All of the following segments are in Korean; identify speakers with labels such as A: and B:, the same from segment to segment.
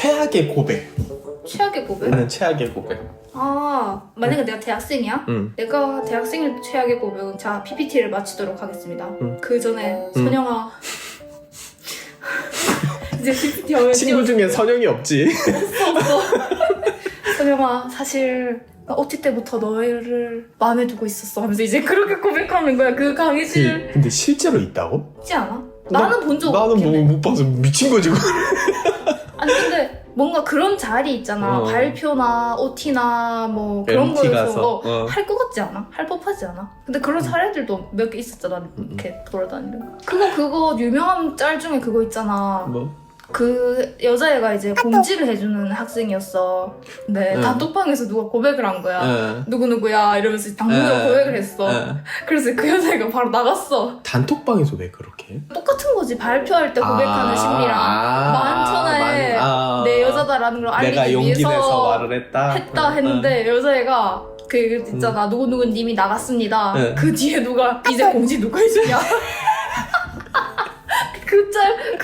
A: 최악의 고백.
B: 최악의 고백?
A: 는 최악의 고백.
B: 아 만약에 내가 대학생이야?
A: 응.
B: 내가 대학생일 때 최악의 고백은 자 PPT를 마치도록 하겠습니다.
A: 응.
B: 그 전에
A: 응.
B: 선영아 이제 PPT 하면
A: 친구 중에 선영이 없지.
B: 없어 없어. 선영아 사실 나 OT 때부터 너를 마음에 두고 있었어 하면서 이제 그렇게 고백하는 거야 그 강의실
A: 그- 근데 실제로 있다고?
B: 있지 않아? 나는 본적
A: 나는
B: 없긴 해.
A: 뭐못 봐서 미친 거지. 그거.
B: 뭔가 그런 자리 있잖아
A: 어.
B: 발표나 OT나 뭐 그런
A: MT
B: 거에서
A: 가서.
B: 어,
A: 어.
B: 할것 같지 않아? 할 법하지 않아? 근데 그런 사례들도 몇 개 있었잖아
A: 음.
B: 이렇게 돌아다니는 거. 그거 그거 유명한 짤 중에 그거 있잖아
A: 뭐?
B: 그 여자애가 이제 공지를 해주는 학생이었어 근데
A: 응.
B: 단톡방에서 누가 고백을 한 거야
A: 어.
B: 누구누구야 이러면서 당근으로
A: 어.
B: 고백을 했어
A: 어.
B: 그래서 그 여자애가 바로 나갔어
A: 단톡방에서 왜 그렇게? 해?
B: 똑같은 거지 발표할 때 고백하는
A: 아,
B: 심리랑
A: 아,
B: 만천하에
A: 만- 아.
B: 내 여자다라는 걸 알리기 위해서
A: 말을 했다.
B: 했다
A: 어,
B: 했는데 여자애가 그 있잖아
A: 음.
B: 누구누구 님이 나갔습니다
A: 네.
B: 그 뒤에 누가 이제 공지 누가 해주냐 그 짤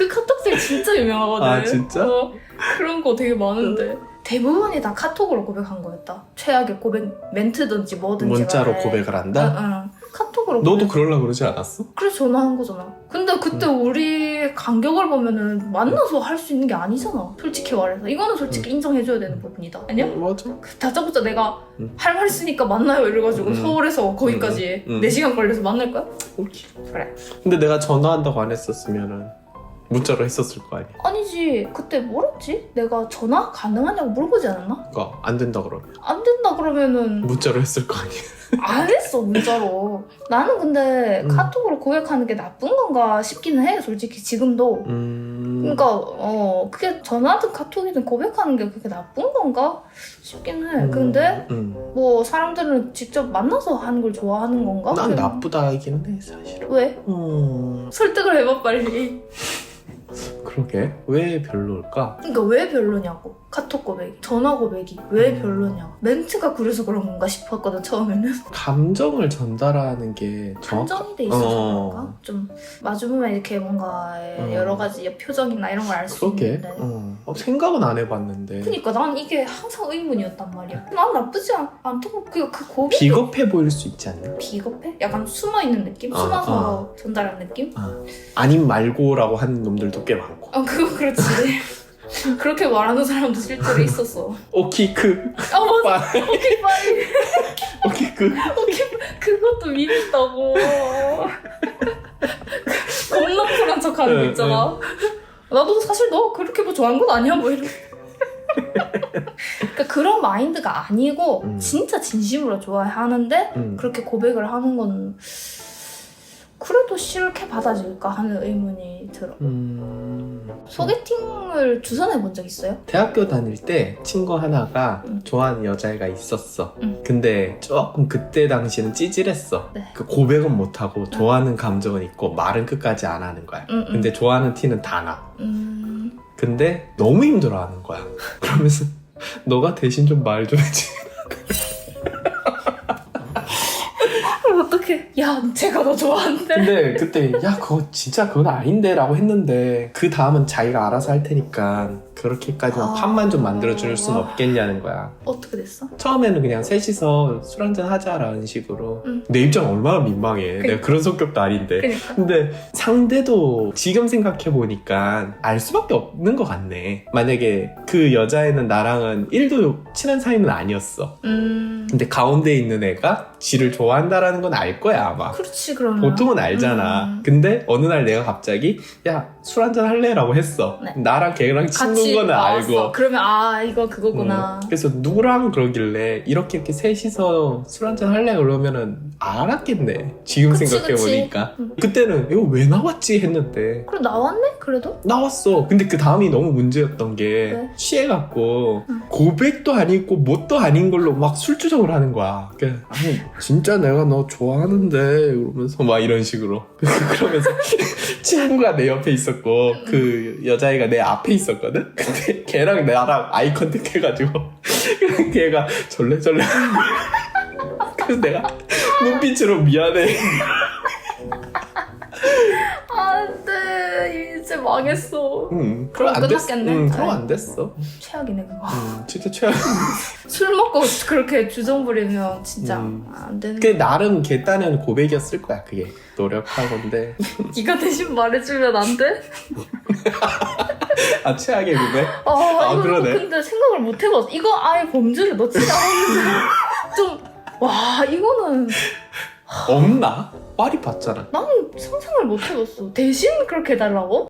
B: 그 카톡들 진짜 유명하거든
A: 아, 진짜?
B: 어, 그런 거 되게 많은데 대부분이 다 카톡으로 고백한 거였다 최악의 고백 멘트든지
A: 어.
B: 뭐든지
A: 문자로
B: 간에.
A: 고백을 한다.
B: 응, 응. 카톡으로
A: 너도
B: 고백.
A: 그러려 그러지 않았어?
B: 그래서 전화한 거잖아 근데 그때
A: 음.
B: 우리 간격을 보면은 만나서 할 수 있는 게 아니잖아 솔직히 말해서 이거는 솔직히 인정해줘야 되는 부분이다 아니야?
A: 맞아.
B: 다짜고짜 내가
A: 음.
B: 할말 있으니까 만나요 이래가지고
A: 음.
B: 서울에서 거기까지
A: 음, 음.
B: 4시간 걸려서 만날 거야?
A: 오케이.
B: 그래
A: 근데 내가 전화한다고 안 했었으면은 문자로 했었을 거 아니야.
B: 아니지 그때 뭐랬지? 내가 전화 가능하냐고 물어보지 않았나?
A: 그러니까 안 된다 그러면
B: 안 된다 그러면은
A: 문자로 했을 거 아니야.
B: 안 했어 문자로 나는 근데
A: 음.
B: 카톡으로 고백하는 게 나쁜 건가 싶기는 해 솔직히 지금도
A: 음.
B: 그러니까 어 그게 전화든 카톡이든 고백하는 게 그게 나쁜 건가 싶긴 해
A: 음,
B: 근데
A: 음.
B: 뭐 사람들은 직접 만나서 하는 걸 좋아하는 건가?
A: 난
B: 그냥-
A: 나쁘다긴 해 사실은.
B: 왜?
A: 음.
B: 설득을 해봐 빨리
A: 그러게 왜 별로일까?
B: 그러니까 왜 별로냐고 카톡 고백이 전화 고백이 왜
A: 음.
B: 별로냐고 멘트가 그래서 그런 건가 싶었거든 처음에는
A: 감정을 전달하는 게 정확.
B: 감정이 돼 있어서
A: 어.
B: 그런가? 좀 마주보면 이렇게 뭔가
A: 음.
B: 여러 가지 표정이나 이런 걸 알 수
A: 그러게.
B: 있는데
A: 어. 어, 생각은 안 해봤는데.
B: 그니까 난 이게 항상 의문이었단 말이야 난 나쁘지 않, 않다고 그, 그 고백
A: 비겁해 보일 수 있지 않나?
B: 비겁해? 약간 숨어 있는 느낌?
A: 아,
B: 숨어서 전달하는 느낌?
A: 아님 말고라고 하는 놈들도 꽤 많고.
B: 아 그거 그렇지 그렇게 말하는 사람도 실제로 있었어
A: 오키크.
B: 아 맞아
A: 빠.
B: 오케이
A: 오키크.
B: 그것도 밉다고 겁나 쿨한 척하는 거
A: 응,
B: 있잖아 나도 사실 너 그렇게 뭐 좋아하는 건 아니야 뭐 이런 그러니까 그런 마인드가 아니고
A: 음.
B: 진짜 진심으로 좋아하는데
A: 음.
B: 그렇게 고백을 하는 건 그래도 싫게 받아질까 하는 의문이 들어
A: 음.
B: 소개팅을 주선해 본 적 있어요?
A: 대학교 다닐 때 친구 하나가
B: 음.
A: 좋아하는 여자애가 있었어.
B: 음.
A: 근데 조금 그때 당시는 찌질했어.
B: 네.
A: 그 고백은 못하고 좋아하는 감정은 있고 말은 끝까지 안 하는 거야.
B: 응, 응.
A: 근데 좋아하는 티는 다 나.
B: 음...
A: 근데 너무 힘들어하는 거야. 그러면서 너가 대신 좀 말 좀 해지.
B: 어떡해 야 제가 너 좋아하는데?
A: 근데 그때 야 그거 진짜 그건 아닌데 라고 했는데 그 다음은 자기가 알아서 할 테니까 그렇게까지만
B: 아.
A: 판만 좀 만들어줄 순 없겠냐는 거야.
B: 어떻게 됐어?
A: 처음에는 그냥 셋이서 술 한잔 하자라는 식으로
B: 응.
A: 내 입장 얼마나 민망해. 내가 그런 성격도 아닌데.
B: 그니까
A: 근데 상대도 지금 생각해보니까 알 수밖에 없는 것 같네. 만약에 그 여자애는 나랑은 1도 친한 사이는 아니었어.
B: 음...
A: 근데 가운데 있는 애가 지를 좋아한다라는 건 알 거야, 아마.
B: 그렇지 그러면
A: 보통은 알잖아.
B: 음.
A: 근데 어느 날 내가 갑자기 야, 술 한잔 할래? 라고 했어.
B: 네.
A: 나랑 걔랑 친구인 거는
B: 나왔어.
A: 알고.
B: 그러면 아 이거 그거구나
A: 음, 그래서 누구랑 그러길래 이렇게 이렇게 셋이서 술 한잔 할래 그러면은 알았겠네. 지금
B: 그치,
A: 생각해 보니까
B: 그치. 음.
A: 그때는 이거 왜 나왔지 했는데
B: 그래 나왔네 그래도
A: 나왔어. 근데 그 다음이 너무 문제였던 게
B: 왜?
A: 취해갖고
B: 응.
A: 고백도 아니고 뭣도 아닌 걸로 막 술주정을 하는 거야. 그러니까 아니 진짜 내가 너 좋아하는데 이러면서 막 이런 식으로 그러면서 친구가 내 옆에 있었고 그 여자애가 내 앞에 있었거든. 근데 걔랑 나랑 아이 컨택 해가지고 걔가 절레절레. 그래서 내가 눈빛으로 미안해.
B: 안돼 이제 이제 망했어.
A: 응, 그럼 안 됐어.
B: 끝났겠네.
A: 응, 그럼 안 됐어.
B: 최악이네 그거.
A: 응, 진짜 최악.
B: 술 먹고 그렇게 주정 부리면 진짜
A: 음.
B: 안 되는.
A: 그 나름 개딴는 고백이었을 거야 그게 노력하건데.
B: 네가 대신 말해주면 안 돼?
A: 아 최악의 고백?
B: 아,
A: 아,
B: 이거
A: 그러네.
B: 근데 생각을 못 해봤어. 이거 아예 범죄를 넣지 않았는데 좀와 이거는
A: 없나? 꽈리 봤잖아.
B: 나는 상상을 못 해봤어. 대신 그렇게 해달라고?